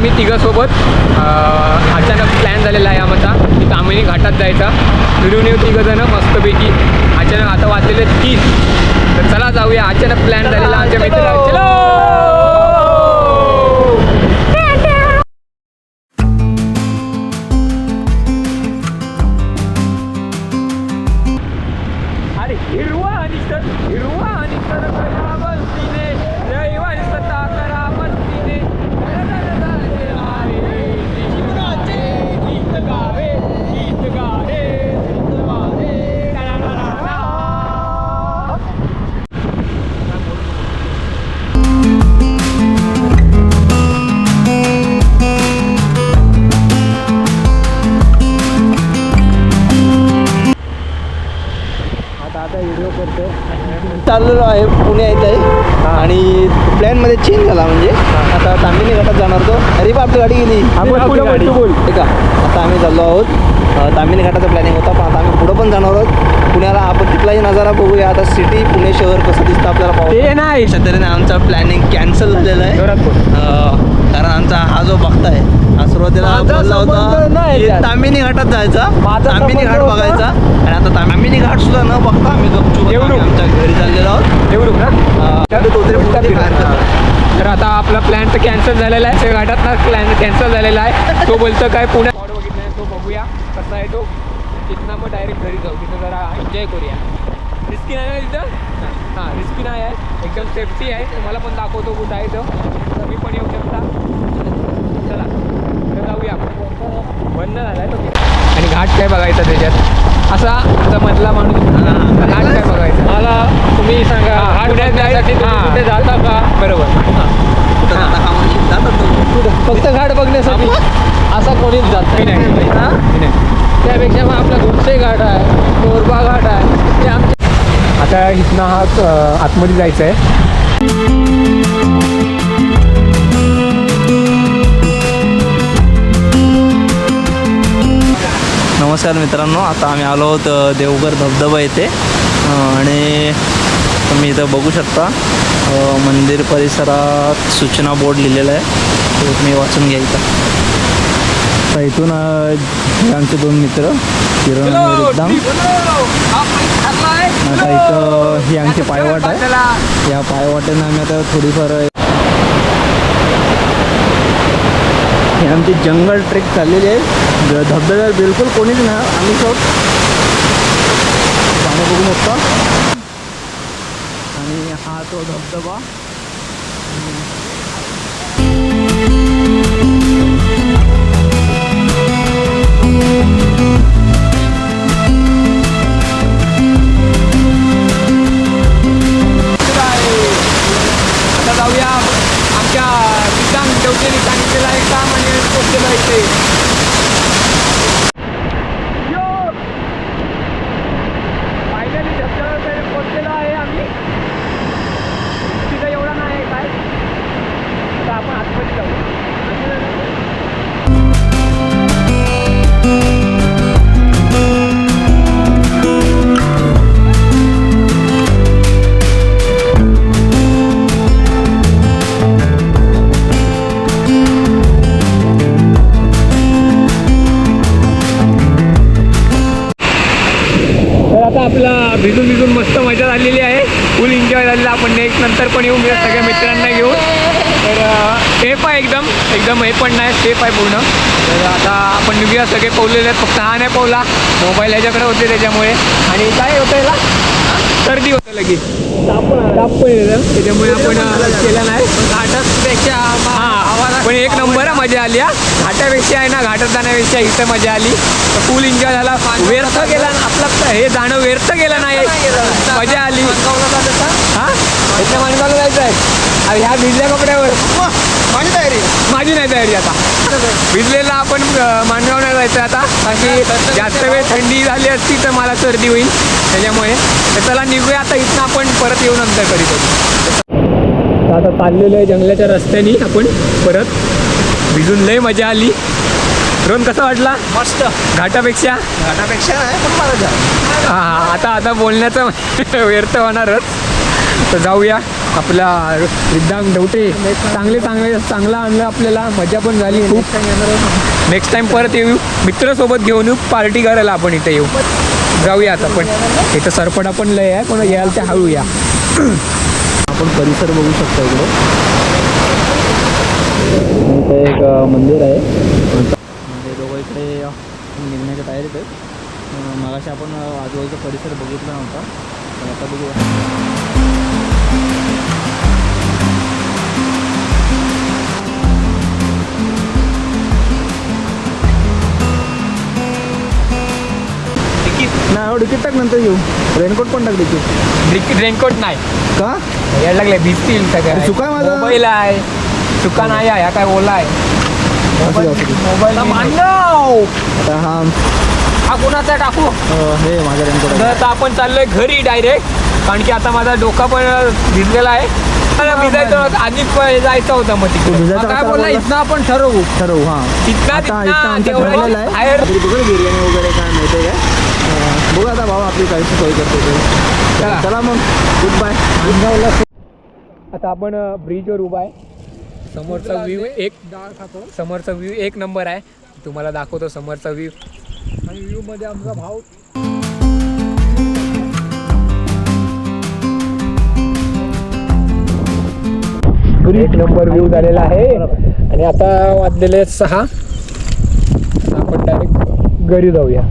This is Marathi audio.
आम्ही तिघंसोबत अं, अचानक प्लॅन झालेला आहे आमचा की तामिनी घाटात जायचा. फिरून येऊ तिघंजणं मस्तपैकी. अचानक आता वाजलेले तीन. तर चला जाऊया अचानक प्लॅन झालेला आमच्या मित्र चलो! अरे हिरवा निसत हिरवा निसत चाललेलो आहे पुणे येत आहे आणि प्लॅनमध्ये चेंज झाला म्हणजे. आता तामिनी घाटात जाणार तो अरे बा आपली गाडी गेली. गाडी. ठीक आहे. आता आम्ही चाललो आहोत. अ, तामिनी घाटाचा प्लॅनिंग होता पण आता आम्ही पुढं पण जाणार आहोत. पुण्याला आपण तिथलाही नजारा बघूया. आता सिटी पुणे शहर कसं दिसतं आपल्याला पाहू ते नाही. अशा तऱ्हेने आमचा प्लॅनिंग कॅन्सल झालेला आहे. कारण आमचा हा जो बघताय सुरुवातीला माझा बोलला संबंध होता नाही की त्यात. तामिनी घाटात जायचा माझा तामिनी घाट संबंध होता. बघायचा. आणि आता तामिनी घाट सुद्धा न बघता आम्ही गपचूप आता. आम्ही आमच्या घरी चाललेलो आहोत. ना तो तरी आता आपला प्लॅन तर कॅन्सल झालेला आहे. त्या घाटातला प्लॅन कॅन्सल झालेला आहे. तो बोलतो काय पुण्यात स्पॉट बघितला तो बघूया. कसा आहे तो? तिथनं मग डायरेक्ट घरी जाऊ. तिथं जरा एन्जॉय करूया. रिस्की नाही ना तिथं? हां रिस्की नाही आहे. एकदम सेफ्टी आहे. तुम्हाला पण दाखवतो कुठं आहे तो. तुम्ही पण येऊ शकता. आपण बंद झाला आहे तो आणि घाट काय बघायचा त्याच्यात? असा आता मधला माणूस घाट काय बघायचा? मला तुम्ही सांगा घाट तुम्ही कुठे जाता का? बरोबर. म्हणजे? फक्त घाट बघण्यासाठी? असा कोणीच जात नाही? त्यापेक्षा मग आपला गुडसे घाट आहे कोरबा घाट आहे ते आमचे आता इथनं हा आतमध्ये जायचं आहे नमस्कार मित्रांनो आता आम्ही आलो आहोत देवघर धबधबा येथे. आणि तुम्ही इथं बघू शकता मंदिर परिसरात सूचना बोर्ड लिहिलेला आहे. तो तुम्ही वाचून घ्या इथं. तर इथून आमचे दोन मित्र किरण रिद्धाम. आता इथं ही आमची पायवाट आहे. या पायवाटेनं आम्ही आता थोडीफार हे आमची जंगल ट्रेक चाललेली आहे. ध- धबधब्यावर बिलकुल कोणीच नाही. आम्ही सब पाणी बघू शकता आणि हा तो धबधबा. तर भिजून भिजून मस्त मजा झालेली आहे. फुल एन्जॉय झालेला आपण नेक्स्ट नंतर पण येऊ मी सगळ्या मित्रांना घेऊन. तर सेफ आहे एकदम. एकदम हे पण नाही. सेफ आहे पूर्ण. तर आता आपण निघूया सगळे पवलेले आहेत. फक्त हा नाही पवला मोबाईल ह्याच्याकडे होते त्याच्यामुळे. आणि काय होतं याला? सर्दी होतं लगेच. ताप पण त्याच्यामुळे आपण अं, केलं नाही. घाटापेक्षा हा पण एक नंबर आहे मजा आली हा. घाटापेक्षा आहे ना घाटात जाण्यापेक्षा इथं मजा आली. फुल एन्जॉय झाला. व्यर्थ गेला आपलं हे जाणं व्यर्थ गेलं नाही. मजा आली. हा? इथं जायचं आहे. ह्या भिजल्या कपड्यावर. माझी तयारी. माझी नाही तयारी आता. भिजलेला आपण अं, मांडगावला जायचं आता. कारण जास्त वेळ थंडी झाली असती तर मला सर्दी होईल. त्याच्यामुळे. तर चला निघूया आता इथनं आपण परत येऊ नंतर कधीतरी आता चाललेलो आहे जंगलाच्या रस्त्याने. आपण परत भिजून लय मजा आली. ड्रोन कसा वाटला? मस्त. घाटापेक्षा? घाटापेक्षा हा आता आता बोलण्याचं व्यर्थ होणारच. तर जाऊया आपला रिद्धांग डवटे. चांगले चांगले चांगला आणलं आपल्याला. मजा पण झाली. खूप नेक्स्ट टाइम परत येऊ. मित्रासोबत घेऊन येऊ. पार्टी करायला आपण इथे येऊ. जाऊया आता पण. इथं सरपडा पण लय आहे. पण यायला ते हळू या आपण परिसर बघू शकतो इकडे. इथे एक मंदिर आहे. म्हणजे दोघं इकडे निघण्याच्या तयारीत आहेत. मगाशी आपण आजूबाजूचा परिसर बघितला नव्हता. आता बघूया. हो तिकीट टाक नंतर येऊ रेनकोट पण टाक तिकीट रेनकोट नाही. का? यायला लागले भिजतील सगळं. चुका आहे माझा. मोबाईल आहे. चुका नाही आहे काय ओला आहे. असू दे, असू दे. मोबाईल आता हा हा कोणाचा आहे टाकू? अ, हे माझा रेनकोट आहे. तर आता आपण चाललोय घरी डायरेक्ट कारण की आता माझा डोका पण भिजलेला आहे. मला भिजायचं होतं, आधीच पण जायचं होतं मग तू तिकडे भिजायचा काय बोलला बोलला? इथनं आपण ठरवू. ठरवू हां. तिथनं आता इथं तिथनं आमचं तेवढं ठरलेलं आहे. बाहेर तरी बघा बिर्याणी वगैरे काय अं, आपली काहीशी सोय करतो ते. चला. मग. गुड बाय आता आपण ब्रिजवर उभा आहे. समोरचा व्ह्यू एक समोरचा व्ह्यू एक नंबर आहे. तुम्हाला दाखवतो समोरचा व्ह्यू आणि व्ह्यू मध्ये आमचा भाऊ. एक नंबर व्ह्यू झालेला आहे. आणि आता वाजलेले आहेत सहा. आपण डायरेक्ट घरी जाऊया.